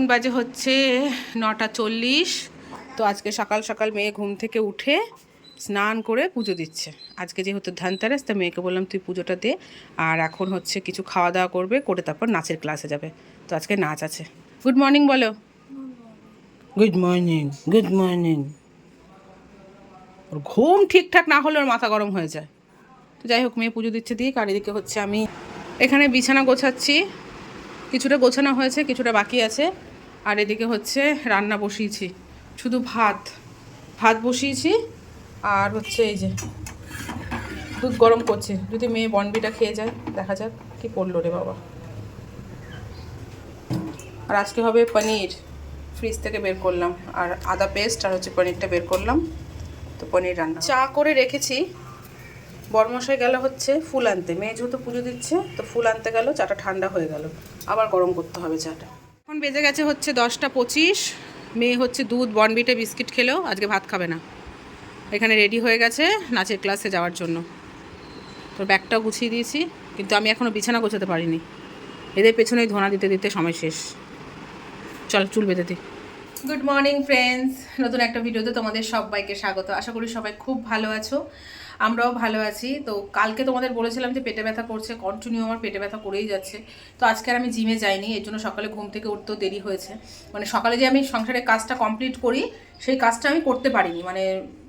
এখন বাজে হচ্ছে নটা চল্লিশ। তো আজকে সকাল সকাল মেয়ে ঘুম থেকে উঠে স্নান করে পুজো দিচ্ছে। আজকে যেহেতু ধানতেরাস তা মেয়েকে বললাম তুই পুজোটা দে। আর এখন হচ্ছে কিছু খাওয়া দাওয়া করবে করে তারপর নাচের ক্লাসে যাবে। তো আজকে নাচ আছে। গুড মর্নিং বলো। গুড মর্নিং গুড মর্নিং ওর ঘুম ঠিকঠাক না হলে ওর মাথা গরম হয়ে যায়। তো যাই হোক মেয়ে পুজো দিচ্ছে দিয়ে আর এদিকে হচ্ছে আমি এখানে বিছানা গোছাচ্ছি। কিছুটা গোছানো হয়েছে কিছুটা বাকি আছে। আর এদিকে হচ্ছে রান্না বসিয়েছি, শুধু ভাত। ভাত বসিয়েছি আর হচ্ছে এই যে দুধ গরম করছে। যদি মেয়ে বনবিটা খেয়ে যায়, দেখা যাক কি পড়ল রে বাবা। আর আজকে হবে পনির ফ্রিজ থেকে বের করলাম। আর আদা পেস্ট আর হচ্ছে পনিরটা বের করলাম। তো পনির রান্না চা করে রেখেছি। বরমশাই গেল হচ্ছে ফুল আনতে। মেয়ে যেহেতু পুজো দিচ্ছে, তো ফুল আনতে গেল, চাটা ঠান্ডা হয়ে গেল। আবার গরম করতে হবে চাটা। এখন বেজে গেছে হচ্ছে দশটা পঁচিশ। মেয়ে হচ্ছে দুধ, বনবিটে বিস্কিট খেলেও আজকে ভাত খাবে না। এখানে রেডি হয়ে গেছে নাচের ক্লাসে যাওয়ার জন্য। তোর ব্যাগটাও গুছিয়ে দিয়েছি, কিন্তু আমি এখনও বিছানা গোছাতে পারিনি। এদের পেছনেই ধোনা দিতে দিতে সময় শেষ। চল, চুল বেঁধে দিই গুড মর্নিং ফ্রেন্ডস নতুন একটা ভিডিওতে তোমাদের সবাইকে স্বাগত। আশা করি সবাই খুব ভালো আছো। আমরাও ভালো আছি। তো কালকে তোমাদের বলেছিলাম যে পেটে ব্যথা করছে কন্টিনিউ আমার পেটে ব্যথা করেই যাচ্ছে। তো আজকে আর আমি জিমে যাইনি, এর জন্য সকালে ঘুম থেকে উঠতেও দেরি হয়েছে। মানে সকালে যে আমি সংসারের কাজটা কমপ্লিট করি, সেই কাজটা আমি করতে পারিনি। মানে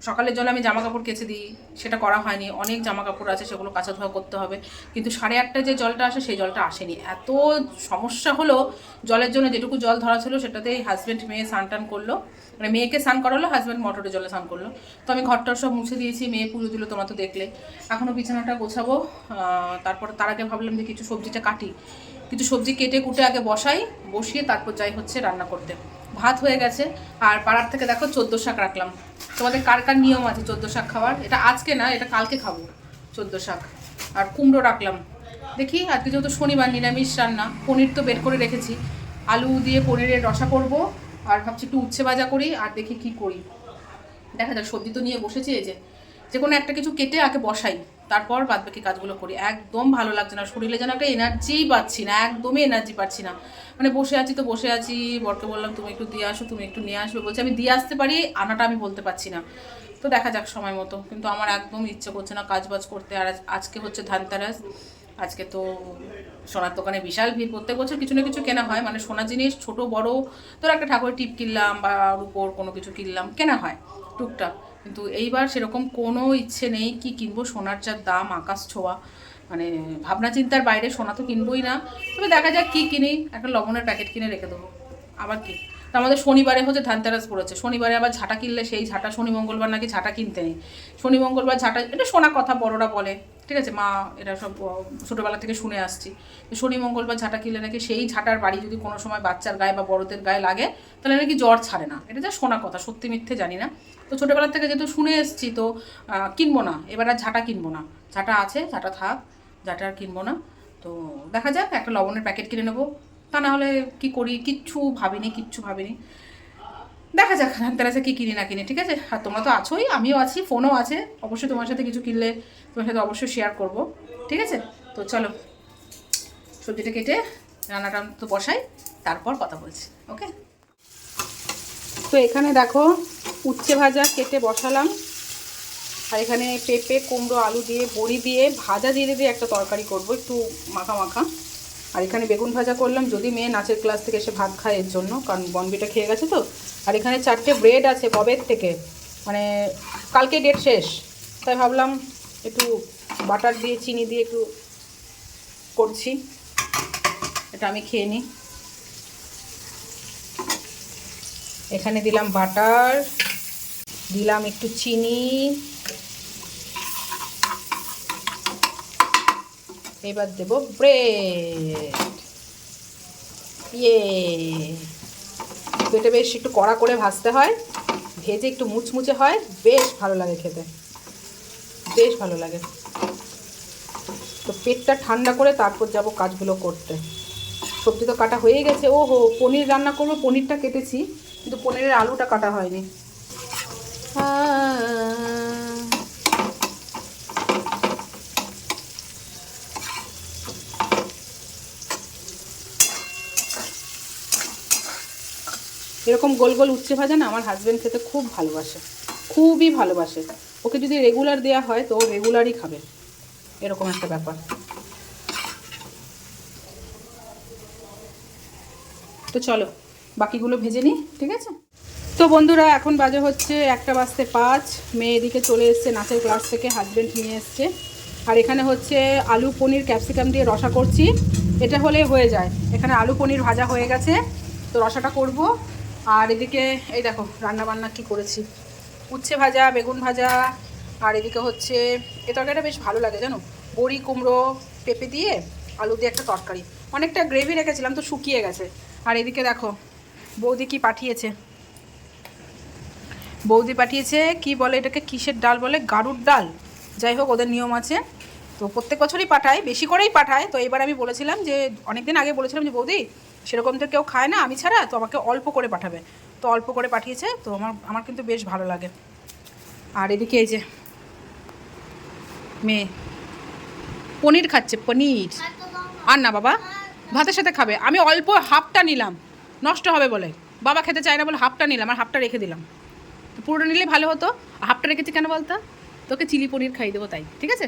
সকালের জন্য আমি জামা কাপড় কেচে দিই, সেটা করা হয়নি। অনেক জামা কাপড় আছে, সেগুলো কাঁচা ধোয়া করতে হবে। কিন্তু সাড়ে আটটায় যে জলটা আসে, সেই জলটা আসেনি। এত সমস্যা হলো, জলের জন্য যেটুকু জল ধরা ছিল, সেটাতেই হাজব্যান্ড মেয়ে স্নান টান করল। মানে মেয়েকে স্নান করালো হাজব্যান্ড মোটরে জলে স্নান করল। তো আমি ঘরটার সব মুছে দিয়েছি, মেয়ে পুজো দিল তোমরা তো দেখলে। এখনও বিছানাটা গোছাবো তারপর তার আগে ভাবলাম যে কিছু সবজিটা কাটি। কিছু সবজি কেটে কুটে আগে বসাই, বসিয়ে তারপর যাই হচ্ছে রান্না করতে। ভাত হয়ে গেছে, আর পাড়ার থেকে দেখো চোদ্দ শাক রাখলাম। তোমাদের কার কার নিয়ম আছে চোদ্দ শাক খাওয়ার? এটা আজকে না, এটা কালকে খাব চোদ্দ শাক। আর কুমড়ো রাখলাম। দেখি, আজকে যেহেতু শনিবার নিরামিষ রান্না, পনির তো বের করে রেখেছি। আলু দিয়ে পনিরের রসা করব, আর ভাবছি একটু উচ্ছে ভাজা করি, আর দেখি কি করি। দেখা যাক, সবজি তো নিয়ে বসেছি এই যে। যে কোনো একটা কিছু কেটে আগে বসাই, তারপর বাদ বাকি কাজগুলো করি। একদম ভালো লাগছে না, শরীরে যেন একটা এনার্জিই পাচ্ছি না, একদমই এনার্জি পাচ্ছি না। মানে বসে আছি তো বসে আছি, বরকে বললাম, তুমি একটু দিয়ে আসো, তুমি একটু নিয়ে আসবে। বলছে, আমি দিয়ে আসতে পারি, আনাটা আমি বলতে পারছি না। তো দেখা যাক সময় মতো, কিন্তু আমার একদম ইচ্ছে করছে না কাজ বাজ করতে। আর আজকে হচ্ছে ধানতেরাস, আজকে তো সোনার দোকানে বিশাল ভিড়। প্রত্যেক বছর কিছু না কিছু কেনা হয় মানে সোনার জিনিস, ছোট, বড় তোর একটা ঠাকুরের টিপ কিনলাম বা রুপোর কোনো কিছু কিনলাম, কেনা হয়, টুকটাক। কিন্তু এইবার সেরকম কোনো ইচ্ছে নেই কি কিনবো, সোনার যার দাম, আকাশ ছোঁয়া। মানে ভাবনা চিন্তার বাইরে সোনা তো কিনবোই না। তবে দেখা যাক কী কিনি, একটা লবণের প্যাকেট কিনে রেখে দেবো। আবার কি? তা আমাদের শনিবারে হচ্ছে ধানতেরাস পড়েছে। শনিবারে আবার ঝাঁটা কিনলে সেই ঝাঁটা শনি মঙ্গলবার নাকি ঝাঁটা কিনতে নেই। শনি মঙ্গলবার ঝাঁটা, এটা শোনা কথা, বড়রা বলে, ঠিক আছে? মা এটা সব ছোটোবেলা থেকে শুনে আসছি। শনি মঙ্গলবার ঝাঁটা কিনলে নাকি সেই ঝাঁটার বাড়ি যদি কোনো সময় বাচ্চার গায়ে বা বড়দের গায়ে লাগে, তাহলে নাকি জ্বর ছাড়ে না। এটা যা শোনা কথা, সত্যি মিথ্যে জানি না। তো ছোটোবেলা থেকে যেহেতু শুনে এসছি, তো কিনবো না। এবার আর ঝাঁটা কিনবো না। ঝাঁটা আছে, ঝাঁটা থাক, ঝাঁটা আর কিনবো না। তো দেখা যাক, একটা লবণের প্যাকেট কিনে নেব। তা না হলে কি করি? কিচ্ছু ভাবিনি কিচ্ছু ভাবিনি। দেখা যাক, ধানতেরাসে কী কিনি না কিনি, ঠিক আছে? আর তোমরা তো আছোই, আমিও আছি, ফোনও আছে। অবশ্যই তোমার সাথে কিছু কিনলে তোমার সাথে অবশ্যই শেয়ার করব, ঠিক আছে? তো চলো, সবজিটা কেটে রান্নাটা তো বসাই, তারপর কথা বলছি, ওকে? তো এখানে দেখো, উচ্ছে ভাজা কেটে বসালাম। আর এখানে পেঁপে, কুমড়ো, আলু দিয়ে, বড়ি দিয়ে, ভাজা দিয়ে দিয়ে একটা তরকারি করব, একটু মাখা মাখা। আর এখানে বেগুন ভাজা করলাম, যদি মেয়ে নাচের ক্লাস থেকে এসে ভাত খায় এর জন্য, কারণ বনবিটা খেয়ে গেছে তো। আর এখানে চারটে ব্রেড আছে কবের থেকে মানে কালকে ডেট শেষ। তাই ভাবলাম একটু বাটার দিয়ে, চিনি দিয়ে একটু করছি। এটা আমি খেয়ে নিই। এখানে দিলাম বাটার দিলাম একটু চিনি। এবার দেব ব্রেড ইয়ে এটা বেশ একটু কড়া করে ভাজতে হয়। ভেজে একটু মুচমুচে হয়। বেশ ভালো লাগে খেতে। বেশ ভালো লাগে। তো পেটটা ঠান্ডা করে তারপর যাব কাজগুলো করতে। সবজি তো কাটা হয়ে গেছে। ও হো পনির রান্না করব, পনিরটা কেটেছি, কিন্তু পনিরের আলুটা কাটা হয়নি। আহ এরকম গোল গোল উচ্ছে ভাজা না, আমার হাজব্যান্ড খেতে খুব ভালোবাসে। খুবই ভালোবাসে। ওকে যদি রেগুলার দেওয়া হয়, তো ও রেগুলারই খাবে। এরকম একটা ব্যাপার। তো চলো, বাকিগুলো ভেজে নিই, ঠিক আছে? তো বন্ধুরা, এখন বাজে হচ্ছে একটা বাজতে পাঁচ। মেয়ে এদিকে চলে এসছে নাচের ক্লাস থেকে হাজব্যান্ড নিয়ে এসছে। আর এখানে হচ্ছে আলু, পনির ক্যাপসিকাম দিয়ে রসা করছি। এটা হলে হয়ে যায়। এখানে আলু, পনির ভাজা হয়ে গেছে। তো রসাটা করব। আর এদিকে, এই দেখো রান্না বান্না কি করেছি। উচ্ছে ভাজা, বেগুন ভাজা, আর এদিকে হচ্ছে, এ তরকারিটা বেশ ভালো লাগে, জানো? বড়ি, কুমড়ো, পেঁপে দিয়ে আলু দিয়ে একটা তরকারি। অনেকটা গ্রেভি রেখেছিলাম, তো শুকিয়ে গেছে। আর এদিকে দেখো, বৌদি কি পাঠিয়েছে? বৌদি পাঠিয়েছে, কি বলে এটাকে? কিসের ডাল বলে? গাড়ুর ডাল। যাই হোক, ওদের নিয়ম আছে। তো প্রত্যেক বছরই পাঠায়, বেশি করেই পাঠায়। তো এবার আমি বলেছিলাম যে, অনেকদিন আগে বলেছিলাম যে, বৌদি, সেরকম তো কেউ খায় না, আমি ছাড়া, তো আমাকে অল্প করে পাঠাবে। তো অল্প করে পাঠিয়েছে, তো আমার আমার কিন্তু বেশ ভালো লাগে। আর এদিকে এই যে, মেয়ে, পনির খাচ্ছে, পনির। আর না, বাবা, ভাতের সাথে খাবে। আমি অল্প হাফটা নিলাম, নষ্ট হবে বলে। বাবা খেতে চায় না বলে হাফটা নিলাম, আর হাফটা রেখে দিলাম। পুরোটা নিলে ভালো হতো। হাফটা রেখেছি কেন বলতো? তোকে চিলি পনির খাই দেবো তাই, ঠিক আছে?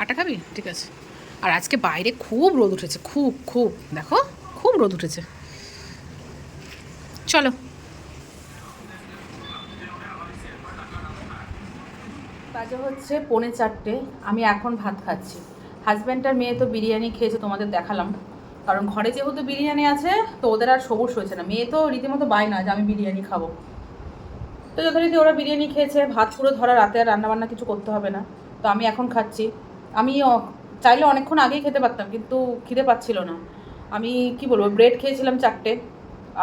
আটা খাবি? ঠিক আছে। আর আজকে বাইরে খুব রোদ উঠেছে, খুব খুব। দেখো, খুব রোদ উঠেছে। চলো। বাজে হচ্ছে পৌনে চারটে, আমি এখন ভাত খাচ্ছি। হাজব্যান্ড আর মেয়ে তো বিরিয়ানি খেয়েছে, তোমাদের দেখালাম। কারণ ঘরে যেহেতু বিরিয়ানি আছে, তো ওদের আর সবুজ হয়েছে না। মেয়ে তো রীতিমতো বায় না যে আমি বিরিয়ানি খাব। তো যথারীতি ওরা বিরিয়ানি খেয়েছে, ভাত পুরো ধরা, রাতে আর রান্নাবান্না কিছু করতে হবে না। তো আমি এখন খাচ্ছি। আমি চাইলে অনেকক্ষণ আগেই খেতে পারতাম, কিন্তু খিদে পাচ্ছিল না। আমি, কি বলব ব্রেড খেয়েছিলাম চারটে,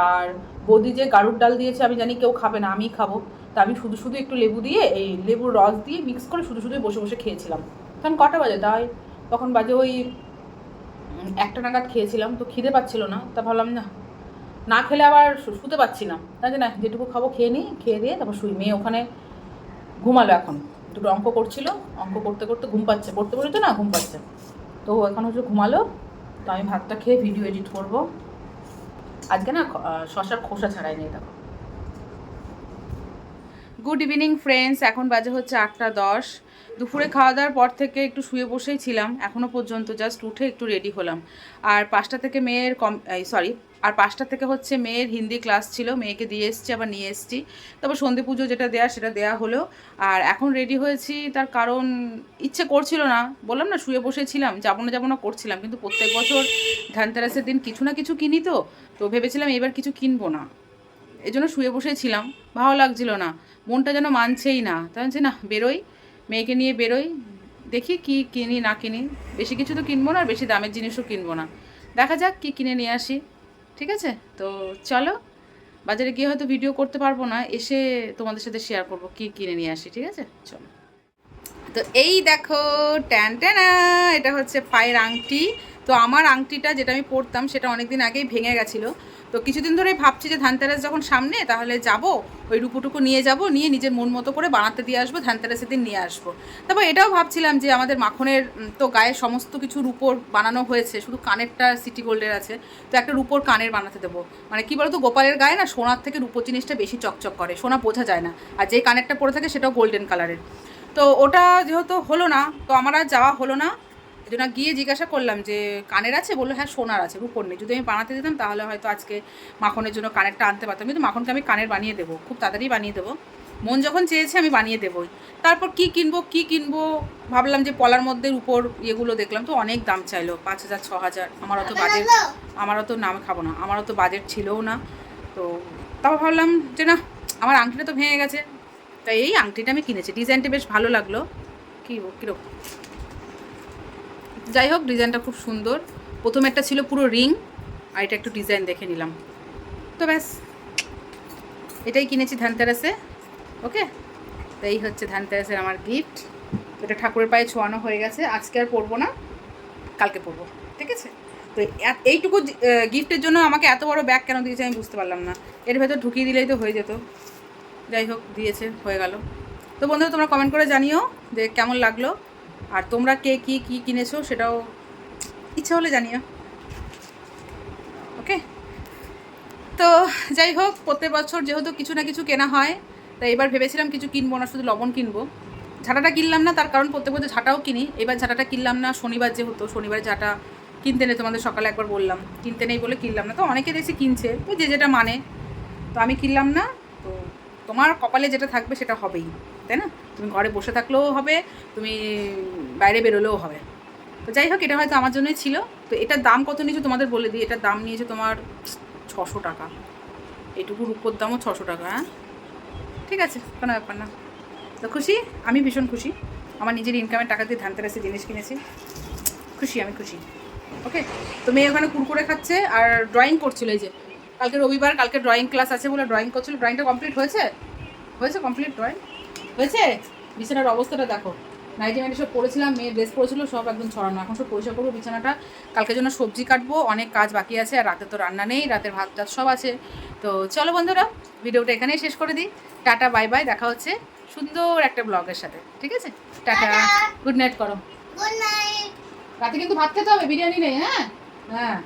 আর বৌদি যে গাড়ুর ডাল দিয়েছে, আমি জানি কেউ খাবে না, আমিই খাব। তা আমি শুধু শুধু একটু লেবু দিয়ে, এই লেবুর রস দিয়ে মিক্স করে শুধু শুধু বসে বসে খেয়েছিলাম। তখন কটা বাজে? তাই তখন বাজে ওই একটা নাগাদ খেয়েছিলাম, তো খিদে পাচ্ছিল না, তা ভাবলাম না না খেলে আবার শুতে পাচ্ছি না। তাই না, যেটুকু খাব খেয়ে নিই, খেয়ে দিয়ে তারপর শুই। মেয়ে ওখানে ঘুমালো এখন। দুটো অঙ্ক করছিল। অঙ্ক করতে করতে ঘুম পাচ্ছে। পড়তে পড়তে না ঘুম পাচ্ছে। তো এখন হচ্ছে ঘুমালো। তো আমি ভাতটা খেয়ে ভিডিও এডিট করব। আজকে না শশার খোসা ছাড়াই নেই দেখো। গুড ইভিনিং ফ্রেন্ডস এখন বাজে হচ্ছে আটটা দশ। দুপুরে খাওয়া দাওয়ার পর থেকে একটু শুয়ে বসেই ছিলাম। এখনও পর্যন্ত জাস্ট উঠে একটু রেডি হলাম। আর পাঁচটা থেকে মেয়ের কম সরি আর পাঁচটা থেকে হচ্ছে মেয়ের হিন্দি ক্লাস ছিল। মেয়েকে দিয়ে এসছি, আবার নিয়ে এসছি। তারপর সন্ধে পুজো যেটা দেয়া, সেটা দেয়া হলো। আর এখন রেডি হয়েছি। তার কারণ ইচ্ছে করছিল না। বললাম না, শুয়ে বসেছিলাম যাব না যাব না করছিলাম। কিন্তু প্রত্যেক বছর ধানতেরাসের দিন কিছু না কিছু কিনি তো। তো ভেবেছিলাম এবার কিছু কিনবো না। এই জন্য শুয়ে বসেছিলাম ভালো লাগছিল না। মনটা যেন মানছেই না। তাই হচ্ছে না, বেরোই। মেয়েকে নিয়ে বেরোই। দেখি কি কিনি, না কিনি। বেশি কিছু তো কিনবো না আর বেশি দামের জিনিসও কিনবো না। দেখা যাক কি কিনে নিয়ে আসি। ঠিক আছে? তো চলো। বাজারে গিয়ে হয়তো ভিডিও করতে পারব না। এসে তোমাদের সাথে শেয়ার করব কি কিনে নিয়ে আসি। ঠিক আছে? চলো। তো এই দেখো, ট্যান, ট্যানা এটা হচ্ছে পায়ের আংটি। তো আমার আংটিটা যেটা আমি পরতাম, সেটা অনেক দিন আগেই ভেঙে গেছিল। তো কিছুদিন ধরেই ভাবছি যে ধানতেরাস যখন সামনে, তাহলে যাব, ওই রুপুটুকু নিয়ে যাব, নিয়ে নিজের মন মতো করে বানাতে দিয়ে আসব ধানতেরাসের দিন নিয়ে আসব। তারপর এটাও ভাবছিলাম যে আমাদের মাখনের তো গায়ে সমস্ত কিছু রুপোর বানানো হয়েছে, শুধু কানেরটা সিটি গোল্ডের আছে, তো একটা রুপোর কানের বানাতে দেবো। মানে কি বলতো, গোপালের গায়ে না সোনার থেকে রুপোর জিনিসটা বেশি চকচক করে, সোনা বোঝা যায় না, আর যে কানেরটা পরে থাকে সেটাও গোল্ডেন কালারের। তো ওটা যেহেতু হলো না, তো আমার আর যাওয়া হলো না জন্য গিয়ে জিজ্ঞাসা করলাম যে কানের আছে? বলল হ্যাঁ সোনার আছে রূপোর নেই। যদি আমি বানাতে দিতাম তাহলে হয়তো আজকে মাখনের জন্য কানেরটা আনতে পারতাম। কিন্তু মাখনকে আমি কানের বানিয়ে দেবো খুব তাড়াতাড়ি বানিয়ে দেবো। মন যখন চেয়েছে আমি বানিয়ে দেবোই। তারপর কি কিনবো কি কিনবো ভাবলাম যে পলার মধ্যে উপর ইয়েগুলো দেখলাম তো অনেক দাম চাইলো পাঁচ হাজার ছ হাজার। আমার অত বাজেট আমার অত নাম খাব না আমার অত বাজেট ছিলও না। তো তারপর ভাবলাম যে না আমার আংটিটা তো ভেঙে গেছে। তাই এই আংটিটা আমি কিনেছি। ডিজাইনটা বেশ ভালো লাগল। কী কীরকম? যাই হোক, ডিজাইনটা খুব সুন্দর। প্রথম একটা ছিল পুরো রিং, আর এটা একটু ডিজাইন দেখে নিলাম। তো ব্যাস, এটাই কিনেছি ধানতেরাসে, ওকে? তো এই হচ্ছে ধানতেরাসের আমার গিফট এটা ঠাকুরের পায়ে ছোঁয়ানো হয়ে গেছে। আজকে আর পরবো না, কালকে পরবো, ঠিক আছে? তো এইটুকু গিফটের জন্য আমাকে এত বড় ব্যাগ কেন দিয়েছে আমি বুঝতে পারলাম না। এর ভেতর ঢুকিয়ে দিলেই তো হয়ে যেত। যাই হোক, দিয়েছে, হয়ে গেল। তো বন্ধুরা, তোমরা কমেন্ট করে জানিও যে কেমন লাগল। আর তোমরা কে কী কী কিনেছো সেটাও ইচ্ছা হলে জানিও। ওকে তো যাই হোক, প্রত্যেক বছর যেহেতু কিছু না কিছু কেনা হয়, তাই এবার ভেবেছিলাম কিছু কিনবো না, শুধু লবণ কিনবো। ঝাঁটাটা কিনলাম না, তার কারণ প্রত্যেক বছর ঝাঁটাও কিনি। এবার ঝাঁটাটা কিনলাম না, শনিবার যে হতো শনিবার ঝাঁটা কিনতে নেই তোমাদের সকালে একবার বললাম। কিনতে নেই বলে কিনলাম না। তো অনেকে দেখছি কিনছে, তো যে যেটা মানে। তো আমি কিনলাম না, তো তোমার কপালে যেটা থাকবে সেটা হবেই, তাই না? তুমি ঘরে বসে থাকলেও হবে, তুমি বাইরে বেরোলেও হবে। তো যাই হোক, এটা হয়তো আমার জন্যই ছিল। তো এটার দাম কত নিয়েছো তোমাদের বলে দিই। এটার দাম নিয়েছে তোমার ছশো টাকা। এটুকুর উপর দামও ছশো টাকা হ্যাঁ? ঠিক আছে, কোনো ব্যাপার না। তো খুশি? আমি ভীষণ খুশি। আমার নিজের ইনকামের টাকা দিয়ে ধানতেরাসে জিনিস কিনেছি। খুশি, আমি খুশি। ওকে? তো মেয়ে ওখানে কুরকুরে খাচ্ছে আর ড্রয়িং করছিল এই যে। কালকে রবিবার, কালকে ড্রয়িং ক্লাস আছে বলে ড্রয়িং করছিল। ড্রয়িংটা কমপ্লিট হয়েছে? হয়েছে কমপ্লিট ড্রয়িং হয়েছে? বিছানার অবস্থাটা দেখো। নাইটি মাইটি সব পরেছিলাম মেয়ের ড্রেস পরেছিল সব একদম ছড়ানো। এখন সব পরিষ্কার করব বিছানাটা। কালকের জন্য সবজি কাটবো অনেক কাজ বাকি আছে আর রাতে তো রান্না নেই রাতের ভাত টাত সব আছে। তো চলো বন্ধুরা ভিডিওটা এখানেই শেষ করে দিই। টাটা বাই বাই দেখা হচ্ছে সুন্দর একটা ব্লগের সাথে। ঠিক আছে? টাটা। গুড নাইট করো। Good night. রাতে কিন্তু ভাত খেতে হবে বিরিয়ানি নেই হ্যাঁ? হ্যাঁ।